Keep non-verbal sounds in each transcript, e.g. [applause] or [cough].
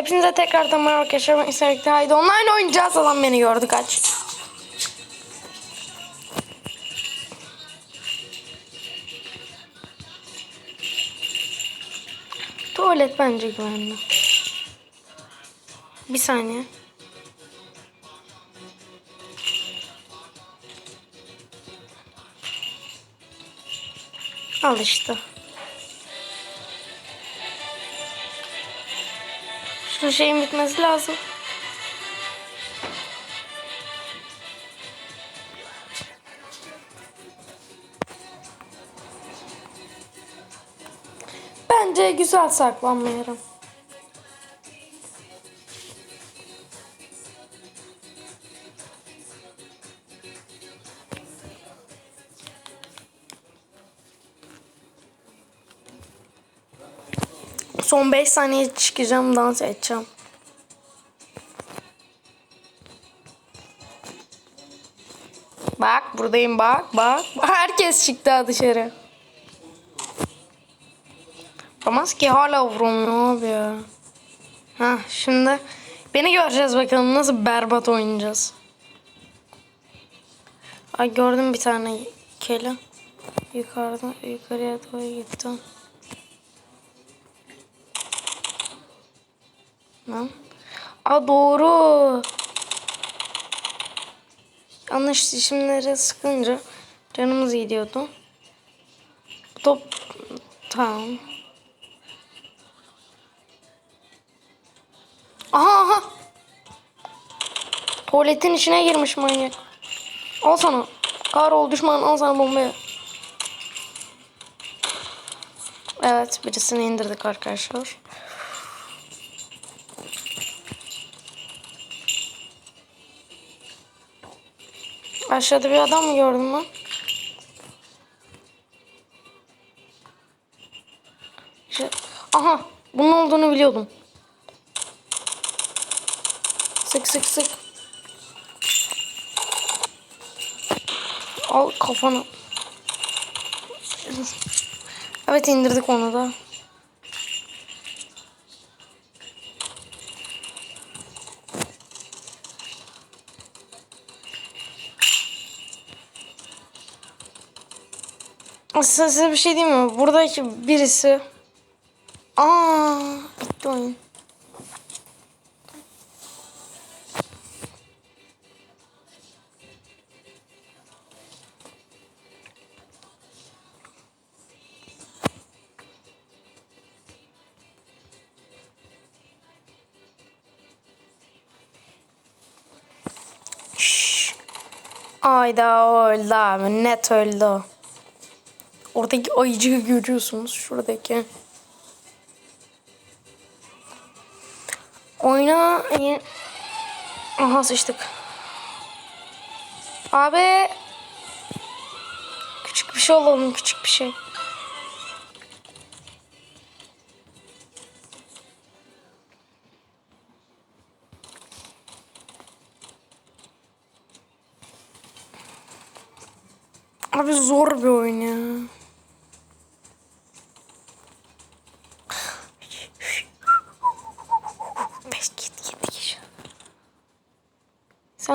Hepinize tekrardan merhaba arkadaşlar. Ekti. Haydi online oynayacağız. Adam beni gördü kaç. Tuvalet bence güvenli. Bir saniye. Al işte. Şu şeyin bitmesi lazım. Bence güzel saklanma Son 5 saniye çıkacağım dans edeceğim. Bak buradayım bak bak. Herkes çıktı dışarı. Olmaz ki hala vurulmuyor abi ya. Ha şimdi beni göreceğiz bakalım nasıl berbat oynayacağız. Ay gördüm bir tane kele. Yukarıdan yukarıya doğru gitti. Lan. Aa doğru. Yanlış seçimlere sıkınca canımız gidiyordu. Top tamam. Aha aha. Tuvaletin içine girmiş manyak. Al sana. Kahrol düşman al sana bombayı. Evet birisini indirdik arkadaşlar. Aşağıda bir adam mı gördüm ben? Aha bunun olduğunu biliyordum. Sık sık sık. Al kafanı. Evet indirdik onu da. Aslında size bir şey diyeyim mi? Buradaki birisi... Aa, bitti oyun. Ayda öldü abi. Net öldü. Oradaki ayıcığı görüyorsunuz. Şuradaki. Oyna. Aha sıçtık. Abi. Küçük bir şey olalım. Küçük bir şey. Abi zor bir oyun ya. Beş git git git.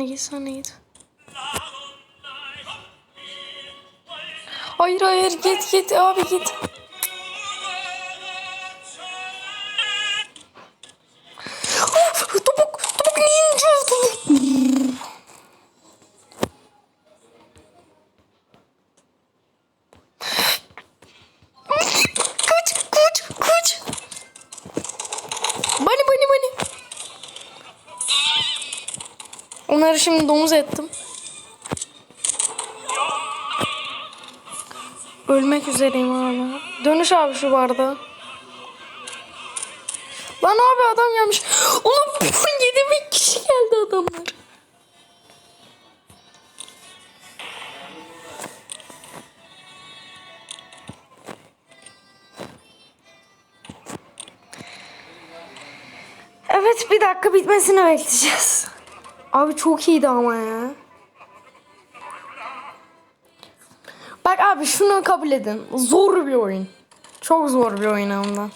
De git. Hayır hayır git git abi git. Onları şimdi domuz ettim. Ölmek üzereyim hala. Dönüş abi şu barda. Lan abi adam gelmiş. Ulan [laughs] 7 bin kişi geldi adamlar. Evet bir dakika bitmesini bekleyeceğiz. Abi çok iyiydi ama ya. Bak abi şunu kabul edin. Zor bir oyun. Çok zor bir oyun hem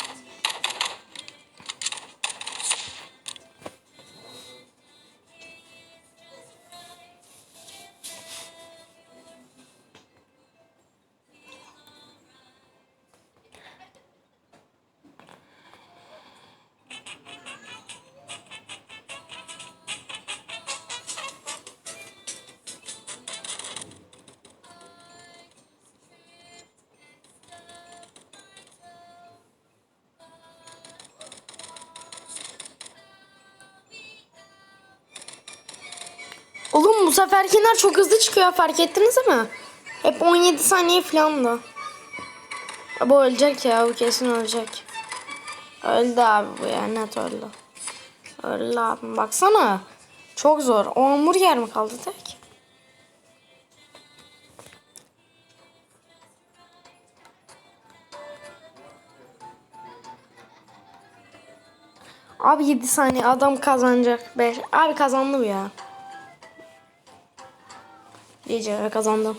seferkiler çok hızlı çıkıyor fark ettiniz mi? Hep 17 saniye falan da. Bu ölecek ya bu kesin ölecek. Öldü abi bu ya net öldü. Öldü abi baksana. Çok zor. O hamburger mi kaldı tek? Abi 7 saniye adam kazanacak. 5. Abi kazandı bu ya. Gece kazandım.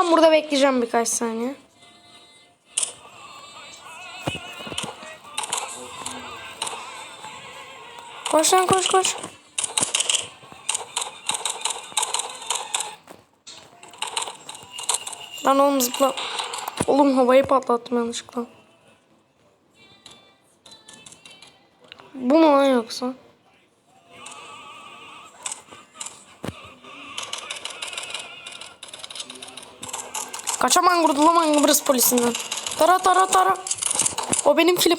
Ben burada bekleyeceğim birkaç saniye. Koş lan koş koş. Lan oğlum zıpla. Oğlum havayı patlattım yanlışlıkla. Bu mu lan yoksa? Kaçaman kurtulaman Kıbrıs polisinden. Tara tara tara. O benim film.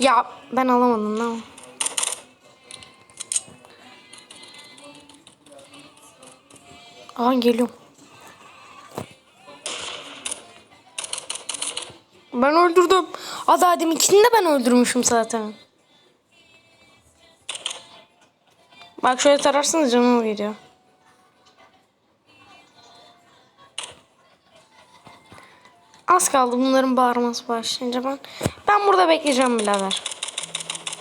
Ya ben alamadım lan. Aa geliyorum. Ben öldürdüm. Ada ikisini de ben öldürmüşüm zaten. Bak şöyle tararsanız canım geliyor. Az kaldı bunların bağırması başlayınca ben. Ben burada bekleyeceğim birader.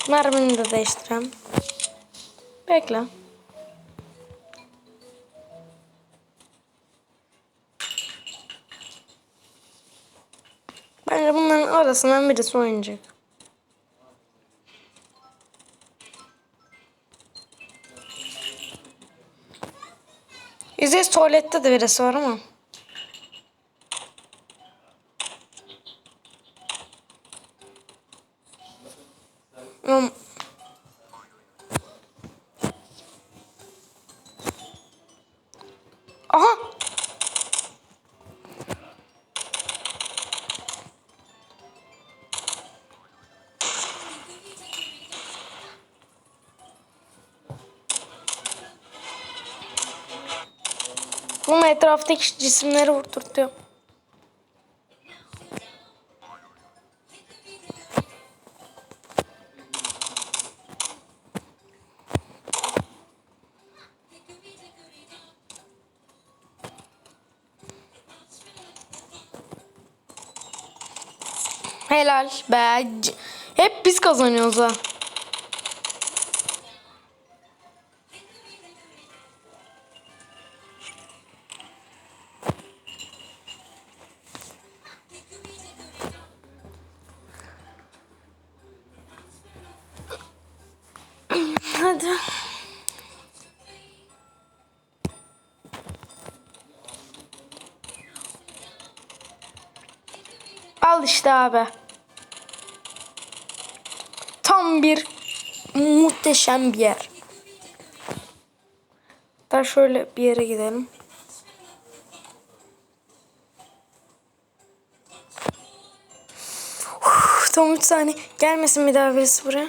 Mermini de değiştireyim. Bekle. Bence bunların arasından birisi oynayacak. Yüzde tuvalette de birisi var ama. Bunun etraftaki cisimleri vurdurtuyor. Helal be. Hep biz kazanıyoruz ha. Al işte abi. Tam bir muhteşem bir yer. Da şöyle bir yere gidelim. Uf, tam 3 saniye. Gelmesin bir daha birisi buraya.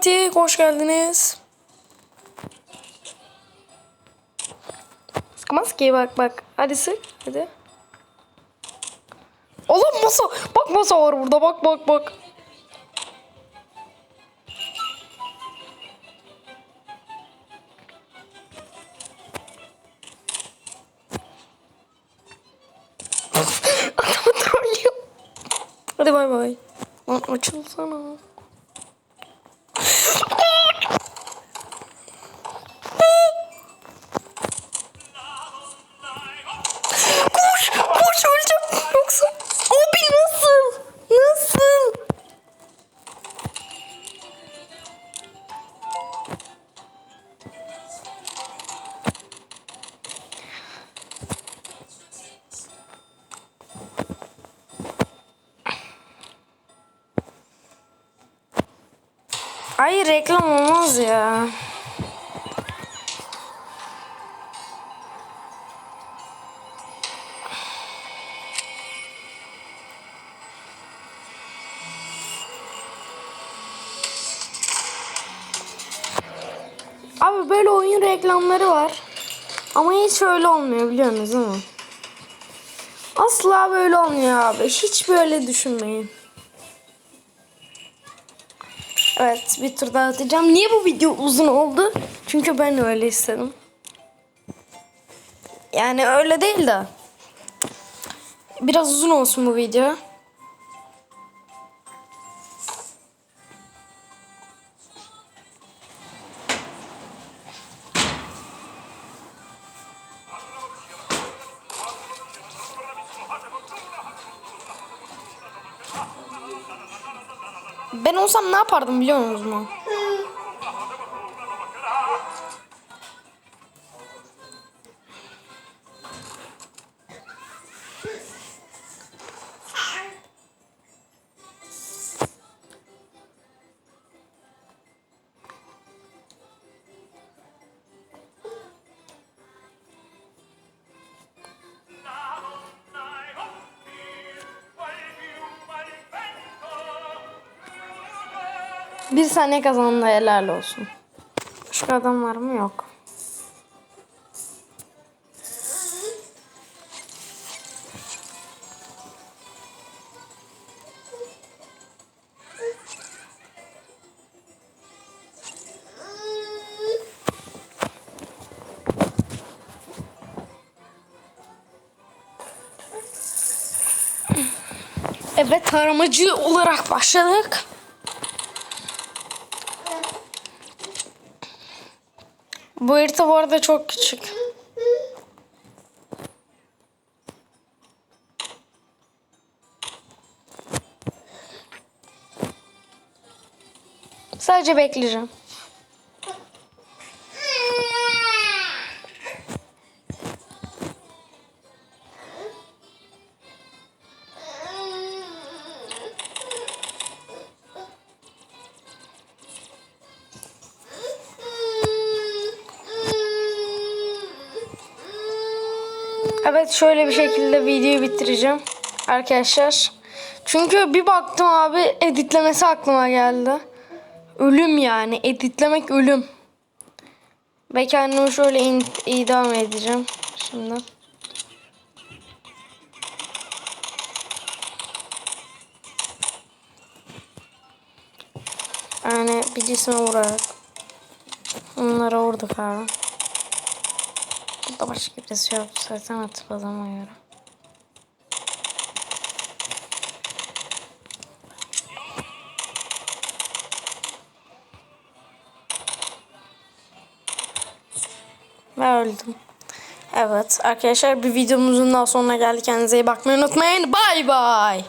Turbomatik hoş geldiniz. Sıkmaz ki bak bak. Hadi sık hadi. Oğlum masa. Bak masa var burada bak bak bak. [laughs] Adamı trollüyor. Hadi bay bay. Lan açılsana. Hayır reklam olmaz ya. Abi böyle oyun reklamları var. Ama hiç öyle olmuyor biliyorsunuz değil mi? Asla böyle olmuyor abi. Hiç böyle düşünmeyin. Evet bir tur daha atacağım. Niye bu video uzun oldu? Çünkü ben öyle istedim. Yani öyle değil de. Biraz uzun olsun bu video. Ben olsam ne yapardım biliyor musunuz mu? Bir saniye kazandı helal olsun. Başka adam var mı? Yok. Evet taramacı olarak başladık. Bu harita bu arada çok küçük. Sadece bekleyeceğim. Evet şöyle bir şekilde videoyu bitireceğim arkadaşlar. Çünkü bir baktım abi editlemesi aklıma geldi. Ölüm yani editlemek ölüm. Ve kendimi şöyle in- idam edeceğim şimdi. Yani bir cisme vurarak. Onlara vurduk abi. Burada başka birisi yok. Zaten göre. Ve öldüm. Evet arkadaşlar bir videomuzun daha sonuna geldik. Kendinize iyi bakmayı unutmayın. Bay bay.